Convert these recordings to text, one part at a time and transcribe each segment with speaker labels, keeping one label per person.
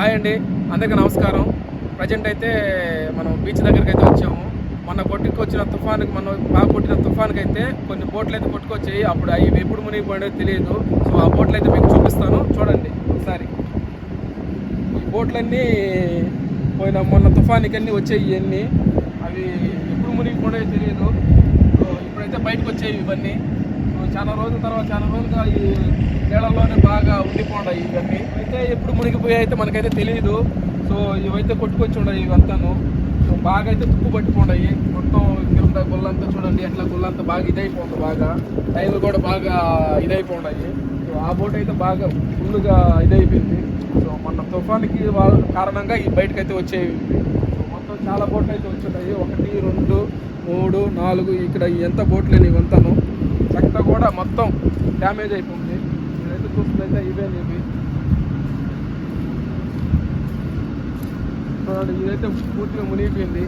Speaker 1: Hi అండి. అందరికీ నమస్కారం. ప్రజెంట్ అయితే మనం బీచ్ దగ్గరికి అయితే వచ్చాము. మొన్న కొట్టుకొచ్చిన తుఫాన్కి మనం బాగా కొట్టిన తుఫాన్కి అయితే కొన్ని బోట్లు అయితే కొట్టుకొచ్చాయి. అప్పుడు అవి ఎప్పుడు మునిగిపోయాడో తెలియదు. సో ఆ బోట్లు అయితే మీకు చూపిస్తాను. చూడండి ఒకసారి. ఈ బోట్లన్నీ పోయిన మొన్న తుఫానికి అన్నీ వచ్చాయి ఇవన్నీ. అవి ఎప్పుడు మునిగిపోయాడో తెలియదు. సో ఇప్పుడైతే బయటకు వచ్చాయి ఇవన్నీ. చాలా రోజుల తర్వాత చాలా రోజులుగా ఈ నీళ్ళలోనే బాగా ఉండిపోయాయి ఇవన్నీ. అయితే ఎప్పుడు మునిగిపోయాయి అయితే మనకైతే తెలియదు సో ఇవైతే కొట్టుకొచ్చి ఉండవు ఇవంతాను. సో బాగా అయితే తుప్పు పట్టిపోయాయి మొత్తం కింద గుళ్ళంతా చూడండి అట్లా గుళ్ళంతా బాగా ఇదైపోతుంది బాగా. టైర్లు కూడా బాగా ఇదైపోయాయి సో ఆ బోట్ అయితే బాగా ఫుల్గా ఇదైపోయింది. సో మొన్న తుఫానికి కారణంగా ఈ బయటకైతే వచ్చేవి. సో మొత్తం చాలా బోట్లు అయితే వచ్చున్నాయి. ఒకటి రెండు మూడు నాలుగు ఇక్కడ ఎంత బోట్లు ఇవంతాను. చెక్క కూడా మొత్తం డ్యామేజ్ అయిపోయింది. ఇదైతే చూస్తుందైతే ఇవే ఇవి ఇదైతే పూర్తిగా మునిగిపోయింది.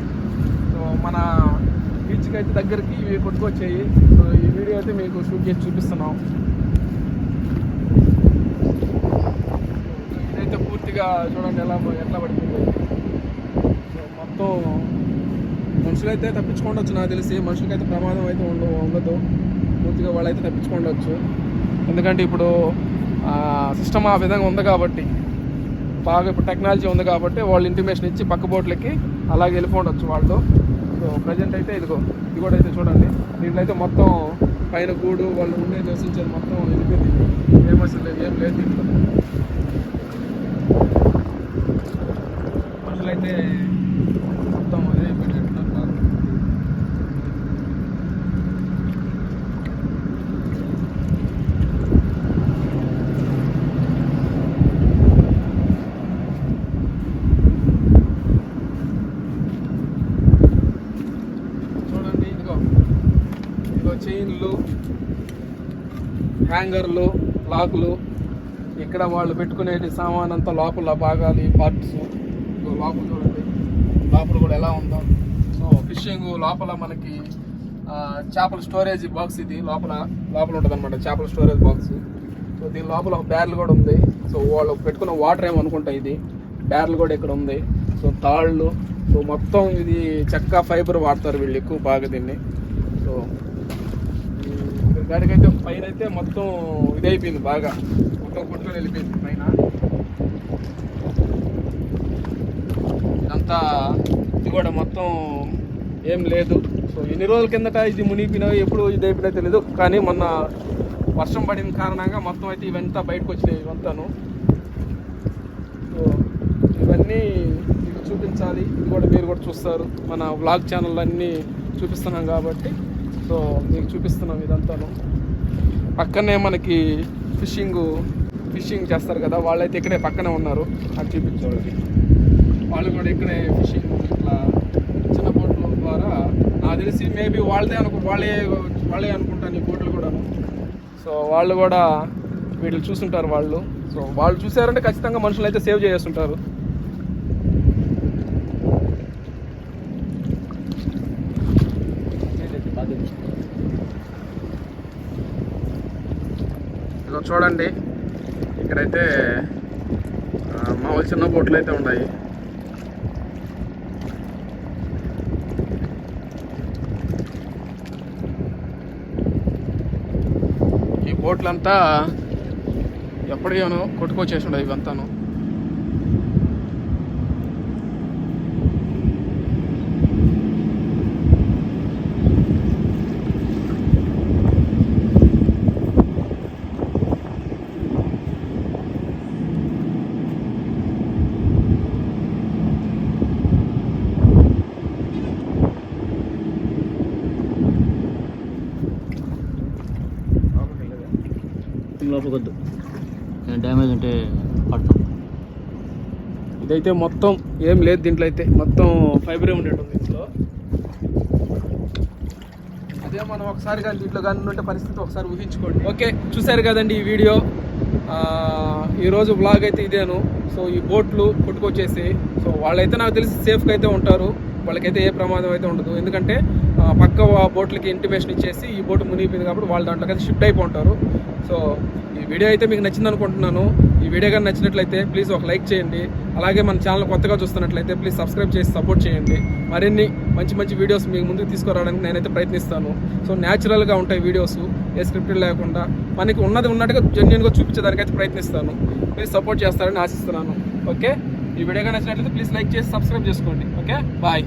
Speaker 1: సో మన బీచ్కి అయితే దగ్గరికి ఇవి కొట్టుకొచ్చాయి. సో ఈ వీడియో అయితే మీకు షూట్ చేసి చూపిస్తున్నాం. ఇదైతే పూర్తిగా చూడండి ఎలా ఎట్లా పడిపోయింది. సో మొత్తం మనుషులైతే తప్పించుకోండొచ్చు నాకు తెలిసి. మనుషులకైతే ప్రమాదం అయితే ఉండదు ఉండదు. పూర్తిగా వాళ్ళైతే తప్పించుకోండొచ్చు. ఎందుకంటే ఇప్పుడు సిస్టమ్ ఆ విధంగా ఉంది కాబట్టి బాగా ఇప్పుడు టెక్నాలజీ ఉంది కాబట్టి వాళ్ళు ఇంటిమేషన్ ఇచ్చి పక్క బోట్లకి అలాగే వెళ్ళిపోండొచ్చు వాళ్ళు సో ప్రజెంట్ అయితే ఇదిగో ఇది కూడా అయితే చూడండి. దీంట్లో అయితే మొత్తం పైన గూడు వాళ్ళు ఉండే నివసించేది మొత్తం వెళ్ళిపోయింది ఏం అసలు లేదు ఏం లేదు దీంట్లో. మనుషులైతే మొత్తం అదే పెట్టేట్టున్నారు బాగా చూడండి ఇదిగో ఇదిగో చైన్లు హ్యాంగర్లు లాకులు ఇక్కడ వాళ్ళు పెట్టుకునేటి సామాన్ అంతా లోపల భాగాలు పార్ట్స్ లోపల చూడండి. లోపల కూడా ఎలా ఉందో. సో ఫిషింగ్ లోపల మనకి చేపల స్టోరేజ్ బాక్స్ ఇది. లోపల లోపల ఉంటుంది అనమాట చేపల స్టోరేజ్ బాక్స్ సో దీని లోపల ఒక బ్యారెల్ కూడా ఉంది. సో వాళ్ళు పెట్టుకున్న వాటర్ ఏమనుకుంటా ఇది. బ్యారెల్ కూడా ఇక్కడ ఉంది. సో తాళ్ళు. సో మొత్తం ఇది చెక్క ఫైబర్ వాడతారు వీళ్ళు ఎక్కువ బాగా దీన్ని. సో దానికైతే పైన అయితే మొత్తం ఇదైపోయింది బాగా. మొత్తం కొట్టుకొని వెళ్ళిపోయింది పైన. ఇదంతా ఇది కూడా మొత్తం ఏం లేదు. సో ఎన్ని రోజుల కిందట ఇది మునిగిపోయినా ఎప్పుడు ఇది అయిపోయినా తెలియదు కానీ మొన్న వర్షం పడిన కారణంగా మొత్తం అయితే ఇవంతా బయటకు వచ్చినాయి ఇవంతాను. సో ఇవన్నీ చూపించాలి. ఇది కూడా మీరు కూడా చూస్తారు. మన వ్లాగ్ ఛానల్ అన్నీ చూపిస్తున్నాం కాబట్టి. సో మీకు చూపిస్తున్నాం ఇదంతాను. పక్కనే మనకి ఫిషింగ్ ఫిషింగ్ చేస్తారు కదా వాళ్ళైతే ఇక్కడే పక్కనే ఉన్నారు. అది చూపించండి. వాళ్ళు కూడా ఇక్కడే ఫిషింగ్ ఇట్లా చిన్న బోట్ల ద్వారా నాకు తెలిసి మేబీ వాళ్ళదే అనుకు వాళ్ళే వాళ్ళే అనుకుంటాను ఈ బోట్లు కూడా సో వాళ్ళు కూడా వీళ్ళు చూసుంటారు వాళ్ళు. సో వాళ్ళు చూసారంటే ఖచ్చితంగా మనుషులు అయితే సేవ్ చేస్తుంటారు ఇదో చూడండి. ఇక్కడైతే మామూలు చిన్న బోట్లు అయితే ఉన్నాయి. ఈ బోట్లంతా ఎప్పటికేమో కొట్టుకొచ్చేసి ఉండవు ఇవంతాను.
Speaker 2: లోపలికొద్దు డ్యామేజ్ ఉంటే పడతాం
Speaker 1: ఇదైతే మొత్తం ఏం లేదు దీంట్లో అయితే. మొత్తం ఫైబరే ఉండేటుంది ఇంట్లో అదే మనం ఒకసారి కానీ దీంట్లో కానీ ఉంటే పరిస్థితి ఒకసారి ఊహించుకోండి. ఓకే చూసారు కదండి ఈ వీడియో. ఆ, ఈరోజు బ్లాగ్ అయితే ఇదేను. సో ఈ బోట్లు కొట్టుకొచ్చేసి సో వాళ్ళైతే నాకు తెలిసి సేఫ్గా అయితే ఉంటారు. వాళ్ళకైతే ఏ ప్రమాదం అయితే ఉండదు. ఎందుకంటే పక్క బోట్లకి ఇంటిమేషన్ ఇచ్చేసి ఈ బోట్ మునిగిపోయింది కాబట్టి వాళ్ళు దాంట్లోకి అయితే షిఫ్ట్ అయిపోంటారు సో ఈ వీడియో అయితే మీకు నచ్చింది అనుకుంటున్నాను ఈ వీడియో కానీ నచ్చినట్లయితే ప్లీజ్ ఒక లైక్ చేయండి. అలాగే మన ఛానల్ కొత్తగా చూస్తున్నట్లయితే ప్లీజ్ సబ్స్క్రైబ్ చేసి సపోర్ట్ చేయండి. మరిన్ని మంచి మంచి వీడియోస్ మీకు ముందుకు తీసుకురావడానికి నేనైతే ప్రయత్నిస్తాను. సో న్యాచురల్గా ఉంటాయి వీడియోస్. ఏ స్క్రిప్ట్ లేకుండా మనకి ఉన్నది ఉన్నట్టుగా జెన్యున్గా చూపించేదానికైతే ప్రయత్నిస్తాను. ప్లీజ్ సపోర్ట్ చేస్తారని ఆశిస్తున్నాను. ఓకే? ఈ వీడియో కానీ నచ్చినట్లయితే ప్లీజ్ లైక్ చేసి సబ్స్క్రైబ్ చేసుకోండి. ఓకే? బాయ్.